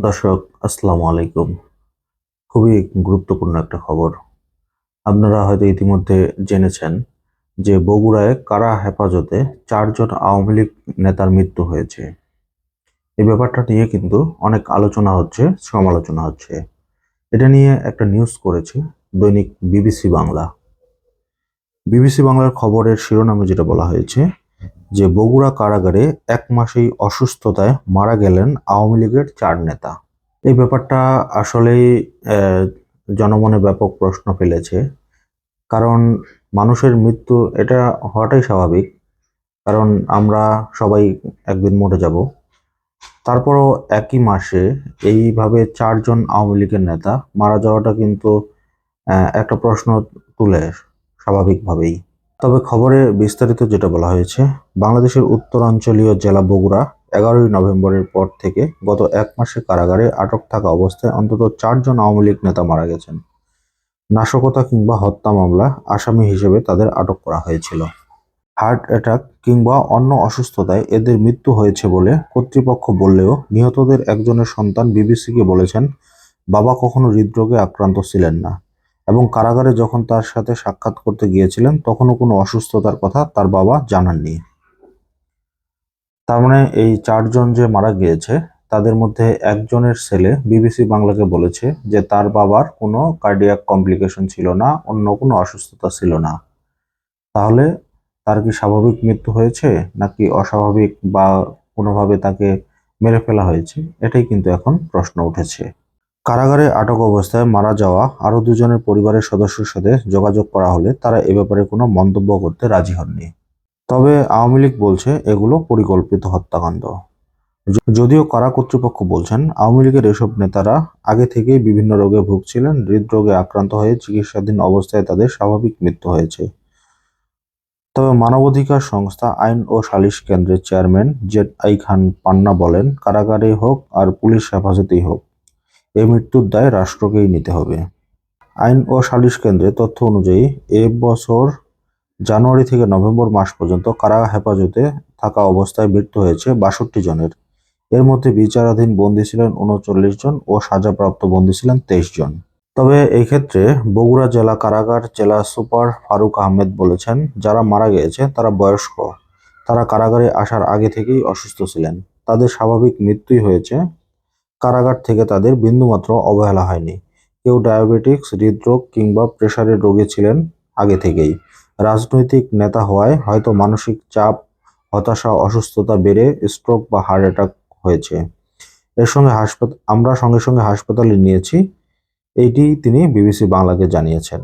দর্শক, আসসালামু আলাইকুম। খুবই গুরুত্বপূর্ণ একটা খবর। আপনারা হয়তো ইতিমধ্যে জেনেছেন যে বগুড়ায় কারা হেফাজতে চারজন আওয়ামী লীগ নেতার মৃত্যু হয়েছে। এই ব্যাপারটা নিয়ে কিন্তু অনেক আলোচনা হচ্ছে, সমালোচনা হচ্ছে। এটা নিয়ে একটা নিউজ করেছে, দৈনিক বিবিসি বাংলা। বিবিসি বাংলার খবরের শিরোনামে যেটা বলা হয়েছে যে বগুড়া কারাগারে এক মাসেই অসুস্থতায় মারা গেলেন আওয়ামী লীগের চার নেতা। এই ব্যাপারটা আসলেই জনমনে ব্যাপক প্রশ্ন ফেলেছে। কারণ মানুষের মৃত্যু, এটা হওয়াটাই স্বাভাবিক। কারণ আমরা সবাই একদিন মরে যাব। তারপরও একই মাসে এইভাবে চারজন আওয়ামী লীগের নেতা মারা যাওয়াটা কিন্তু একটা প্রশ্ন তুলে স্বাভাবিকভাবেই। তবে খবরে বিস্তারিত যেটা বলা হয়েছে, বাংলাদেশের উত্তরাঞ্চলীয় জেলা বগুড়া এগারোই নভেম্বরের পর থেকে গত এক মাসে কারাগারে আটক থাকা অবস্থায় অন্তত চারজন আওয়ামী লীগ নেতা মারা গেছেন। নাশকতা কিংবা হত্যা মামলা আসামি হিসেবে তাদের আটক করা হয়েছিল। হার্ট অ্যাটাক কিংবা অন্য অসুস্থতায় এদের মৃত্যু হয়েছে বলে কর্তৃপক্ষ বললেও নিহতদের একজনের সন্তান বিবিসিকে বলেছেন, বাবা কখনো হৃদরোগে আক্রান্ত ছিলেন না। এবং কারাগারে যখন তার সাথে সাক্ষাৎ করতে গিয়েছিলেন, তখনও কোনো অসুস্থতার কথা তার বাবা জানাননি তার মানে এই চারজন যে মারা গিয়েছে, তাদের মধ্যে একজনের ছেলে বিবিসি বাংলাকে বলেছে যে তার বাবার কোনো কার্ডিয়াক কমপ্লিকেশন ছিল না, অন্য কোনো অসুস্থতা ছিল না। তাহলে তার কি স্বাভাবিক মৃত্যু হয়েছে, নাকি অস্বাভাবিক বা কোনোভাবে তাকে মেরে ফেলা হয়েছে? এটাই কিন্তু এখন প্রশ্ন উঠেছে। কারাগারে আটক অবস্থায় মারা যাওয়া আরও দুজনের পরিবারের সদস্যের সাথে যোগাযোগ করা হলে তারা এ ব্যাপারে কোনো মন্তব্য করতে রাজি হননি। তবে আওয়ামী লীগ বলছে এগুলো পরিকল্পিত হত্যাকাণ্ড। যদিও কারা কর্তৃপক্ষ বলছেন, আওয়ামী লীগের এসব নেতারা আগে থেকেই বিভিন্ন রোগে ভুগছিলেন, হৃদরোগে আক্রান্ত হয়ে চিকিৎসাধীন অবস্থায় তাদের স্বাভাবিক মৃত্যু হয়েছে। তবে মানবাধিকার সংস্থা আইন ও সালিশ কেন্দ্রের chairman Z I Khan Panna বলেন কারাগারে হোক আর পুলিশ হেফাজতেই হোক এই মৃত্যুর দায় রাষ্ট্রকেই নিতে হবে। আইন ও সালিশ কেন্দ্রের তথ্য অনুযায়ী এ বছর জানুয়ারি থেকে নভেম্বর মাস পর্যন্ত কারা হেফাজতে থাকা অবস্থায় মৃত্যু হয়েছে বাষট্টি জনের। এর মধ্যে বিচারাধীন বন্দী ছিলেন উনচল্লিশ জন ও সাজাপ্রাপ্ত বন্দী ছিলেন তেইশ জন। তবে এই ক্ষেত্রে বগুড়া জেলা কারাগার জেলা সুপার ফারুক আহমেদ বলেছেন, যারা মারা গিয়েছে তারা বয়স্ক। তারা কারাগারে আসার আগে থেকেই অসুস্থ ছিলেন। তাদের স্বাভাবিক মৃত্যুই হয়েছে কারাগার থেকে তাদের বিন্দুমাত্র অবহেলা হয়নি। কেউ ডায়াবেটিক্স, হৃদরোগ কিংবা প্রেশারের রোগী ছিলেন আগে থেকেই। রাজনৈতিক নেতা হওয়ায় হয়তো মানসিক চাপ, হতাশা, অসুস্থতা বেড়ে স্ট্রোক বা হার্ট অ্যাটাক হয়েছে। এর সঙ্গে হাসপাতাল আমরা সঙ্গে সঙ্গে হাসপাতালে নিয়েছি। এইটি তিনি বিবিসি বাংলাকে জানিয়েছেন।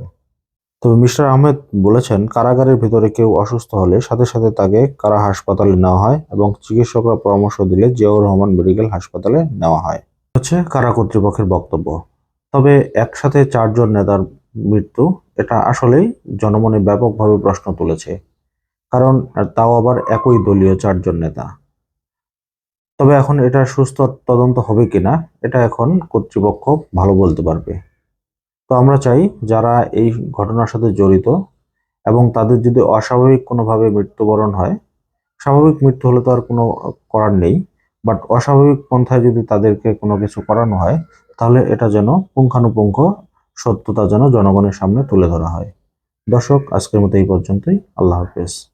তবে মিস্টার আহমেদ বলেছেন, কারাগারের ভিতরে কেউ অসুস্থ হলে সাথে সাথে তাকে কারা হাসপাতালে নেওয়া হয় এবং চিকিৎসকরা পরামর্শ দিলে জিয়াউর রহমান মেডিকেল হাসপাতালে নেওয়া হয়। হচ্ছে কারা কর্তৃপক্ষের বক্তব্য। তবে একসাথে চারজন নেতার মৃত্যু, এটা আসলেই জনমনে ব্যাপকভাবে প্রশ্ন তুলেছে। কারণ তাও আবার একই দলীয় চারজন নেতা। তবে এখন এটা সুস্থ তদন্ত হবে কিনা, এটা এখন কর্তৃপক্ষ ভালো বলতে পারবে। তো আমরা চাই যারা এই ঘটনার সাথে জড়িত এবং তাদের যদি অস্বাভাবিক কোনোভাবে মৃত্যুবরণ হয়, স্বাভাবিক মৃত্যু হলে তো আর কোনো করার নেই বাট অস্বাভাবিক পন্থায় যদি তাদেরকে কোনো কিছু করানো হয়, তাহলে এটা যেন পুঙ্খানুপুঙ্খ সত্যতা যেন জনগণের সামনে তুলে ধরা হয়। দর্শক, আজকের মতো এই পর্যন্তই। আল্লাহ হাফেজ।